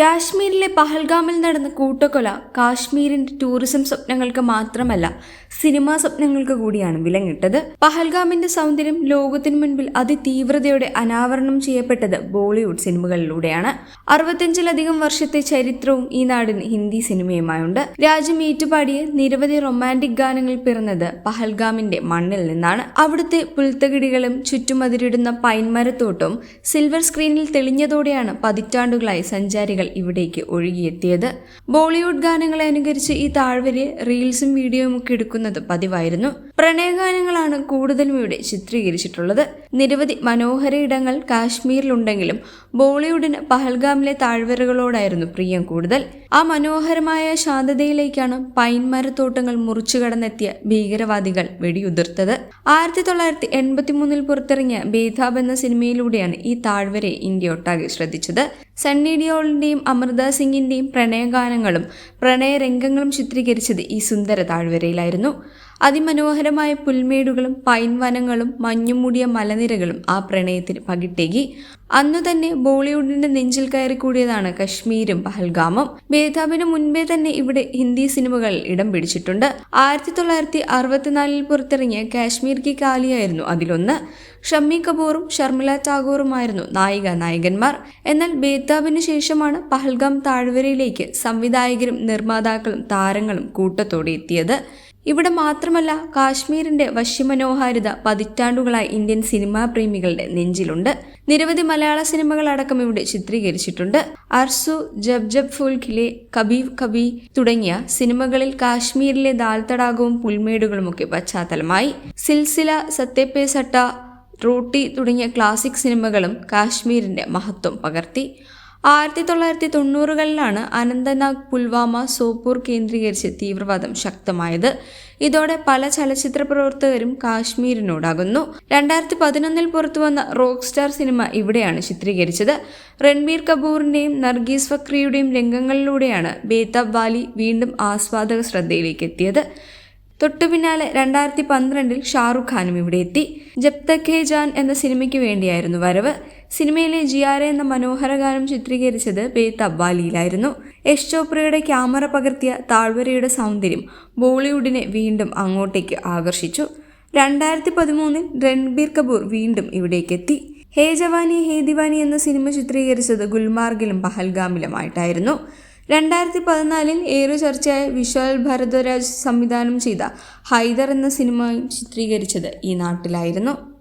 കാശ്മീരിലെ പഹൽഗാമിൽ നടന്ന കൂട്ടക്കൊല കാശ്മീരിന്റെ ടൂറിസം സ്വപ്നങ്ങൾക്ക് മാത്രമല്ല സിനിമാ സ്വപ്നങ്ങൾക്ക് കൂടിയാണ് വിലങ്ങിട്ടത്. പഹൽഗാമിന്റെ സൗന്ദര്യം ലോകത്തിന് മുൻപിൽ അതിതീവ്രതയോടെ അനാവരണം ചെയ്യപ്പെട്ടത് ബോളിവുഡ് സിനിമകളിലൂടെയാണ്. അറുപത്തിയഞ്ചിലധികം വർഷത്തെ ചരിത്രവും ഈ നാടിന് ഹിന്ദി സിനിമയുമായുണ്ട്. രാജ്യം ഏറ്റുപാടിയ നിരവധി റൊമാന്റിക് ഗാനങ്ങൾ പിറന്നത് പഹൽഗാമിന്റെ മണ്ണിൽ നിന്നാണ്. അവിടുത്തെ പുൽത്തകിടികളും ചുറ്റുമതിരിടുന്ന പൈൻമരത്തോട്ടവും സിൽവർ സ്ക്രീനിൽ തെളിഞ്ഞതോടെയാണ് പതിറ്റാണ്ടുകളായി സഞ്ചാരികൾ ഇവിടേക്ക് ഒഴുകിയെത്തിയത്. ബോളിവുഡ് ഗാനങ്ങളെ അനുകരിച്ച് ഈ താഴ്വരയെ റീൽസും വീഡിയോയും ഒക്കെ എടുക്കുന്നത് പതിവായിരുന്നു. പ്രണയഗാനങ്ങളാണ് കൂടുതലും ഇവിടെ ചിത്രീകരിച്ചിട്ടുള്ളത്. നിരവധി മനോഹര ഇടങ്ങൾ കാശ്മീരിലുണ്ടെങ്കിലും ബോളിവുഡിന് പഹൽഗാമിലെ താഴ്വരകളോടായിരുന്നു പ്രിയം കൂടുതൽ. ആ മനോഹരമായ ശാന്തതയിലേക്കാണ് പൈൻ മരത്തോട്ടങ്ങൾ മുറിച്ചു കടന്നെത്തിയ ഭീകരവാദികൾ വെടിയുതിർത്തത്. ആയിരത്തി തൊള്ളായിരത്തി എൺപത്തി മൂന്നിൽ പുറത്തിറങ്ങിയ ബേതാബ് എന്ന സിനിമയിലൂടെയാണ് ഈ താഴ്വരെ ഇന്ത്യ ഒട്ടാകെ ശ്രദ്ധിച്ചത്. സണ്ണി ഡിയോളിന്റെയും അമൃത സിംഗിന്റെയും പ്രണയഗാനങ്ങളും പ്രണയരംഗങ്ങളും ചിത്രീകരിച്ചത് ഈ സുന്ദര താഴ്വരയിലായിരുന്നു. അതിമനോഹരമായ പുൽമേടുകളും പൈൻവനങ്ങളും വനങ്ങളും മഞ്ഞും മൂടിയ മലനിരകളും ആ പ്രണയത്തിന് പകിട്ടേകി. അന്നു തന്നെ ബോളിവുഡിന്റെ നെഞ്ചിൽ കയറി കൂടിയതാണ് കശ്മീരും പഹൽഗാമും. ബേതാബിന് മുൻപേ തന്നെ ഇവിടെ ഹിന്ദി സിനിമകൾ ഇടം പിടിച്ചിട്ടുണ്ട്. ആയിരത്തി തൊള്ളായിരത്തി അറുപത്തിനാലിൽ പുറത്തിറങ്ങിയ കാശ്മീർ കി കാലിയായിരുന്നു അതിലൊന്ന്. ഷമ്മി കപൂറും ഷർമിള ടാഗോറുമായിരുന്നു നായിക നായകന്മാർ. എന്നാൽ ബേതാബിന് ശേഷമാണ് പഹൽഗാം താഴ്വരയിലേക്ക് സംവിധായകരും നിർമ്മാതാക്കളും താരങ്ങളും കൂട്ടത്തോടെ എത്തിയത്. ഇവിടെ മാത്രമല്ല കാശ്മീരിന്റെ വശ്യമനോഹാരിത പതിറ്റാണ്ടുകളായി ഇന്ത്യൻ സിനിമാ പ്രേമികളുടെ നെഞ്ചിലുണ്ട്. നിരവധി മലയാള സിനിമകൾ അടക്കം ഇവിടെ ചിത്രീകരിച്ചിട്ടുണ്ട്. അർസു ജബ് ജബ് ഫുൽ ഖിലെ കബീബ് കബി തുടങ്ങിയ സിനിമകളിൽ കാശ്മീരിലെ ദാൽ തടാകവും പുൽമേടുകളുമൊക്കെ പശ്ചാത്തലമായി. സിൽസില സത്യപേ സട്ട റോട്ടി തുടങ്ങിയ ക്ലാസിക് സിനിമകളും കാശ്മീരിന്റെ മഹത്വം പകർത്തി. ആയിരത്തി തൊള്ളായിരത്തി തൊണ്ണൂറുകളിലാണ് അനന്തനാഗ് പുൽവാമ സോപ്പൂർ കേന്ദ്രീകരിച്ച് തീവ്രവാദം ശക്തമായത്. ഇതോടെ പല ചലച്ചിത്ര പ്രവർത്തകരും കാശ്മീരിനോടാകുന്നു. രണ്ടായിരത്തി പതിനൊന്നിൽ പുറത്തുവന്ന റോക്ക് സ്റ്റാർ സിനിമ ഇവിടെയാണ് ചിത്രീകരിച്ചത്. രൺബീർ കപൂറിന്റെയും നർഗീസ് ഫക്രിയുടെയും രംഗങ്ങളിലൂടെയാണ് ബേതാബ് വാലി വീണ്ടും ആസ്വാദക ശ്രദ്ധയിലേക്ക് എത്തിയത് തൊട്ടു പിന്നാലെ രണ്ടായിരത്തി പന്ത്രണ്ടിൽ ഷാറുഖ് ഖാനും ഇവിടെ എത്തി ജബ് തക് ജാൻ എന്ന സിനിമയ്ക്ക് വേണ്ടിയായിരുന്നു വരവ്. സിനിമയിലെ ജിയാരെ എന്ന മനോഹര ഗാനം ചിത്രീകരിച്ചത് പേ വാലിയിലായിരുന്നു യശ് ചോപ്രയുടെ ക്യാമറ പകർത്തിയ താഴ്വരയുടെ സൗന്ദര്യം ബോളിവുഡിനെ വീണ്ടും അങ്ങോട്ടേക്ക് ആകർഷിച്ചു. രണ്ടായിരത്തി പതിമൂന്നിൽ രൺബീർ കപൂർ വീണ്ടും ഇവിടേക്കെത്തി. ഹേ ജവാനി ഹേ ദിവാനി എന്ന സിനിമ ചിത്രീകരിച്ചത് ഗുൽമാർഗിലും പഹൽഗാമിലുമായിട്ടായിരുന്നു. രണ്ടായിരത്തി പതിനാലിൽ ഏറെ ചർച്ചയായ വിശാൽ ഭരദ്വാജ് സംവിധാനം ചെയ്ത ഹൈദർ എന്ന സിനിമയും ചിത്രീകരിച്ചത് ഈ നാട്ടിലായിരുന്നു.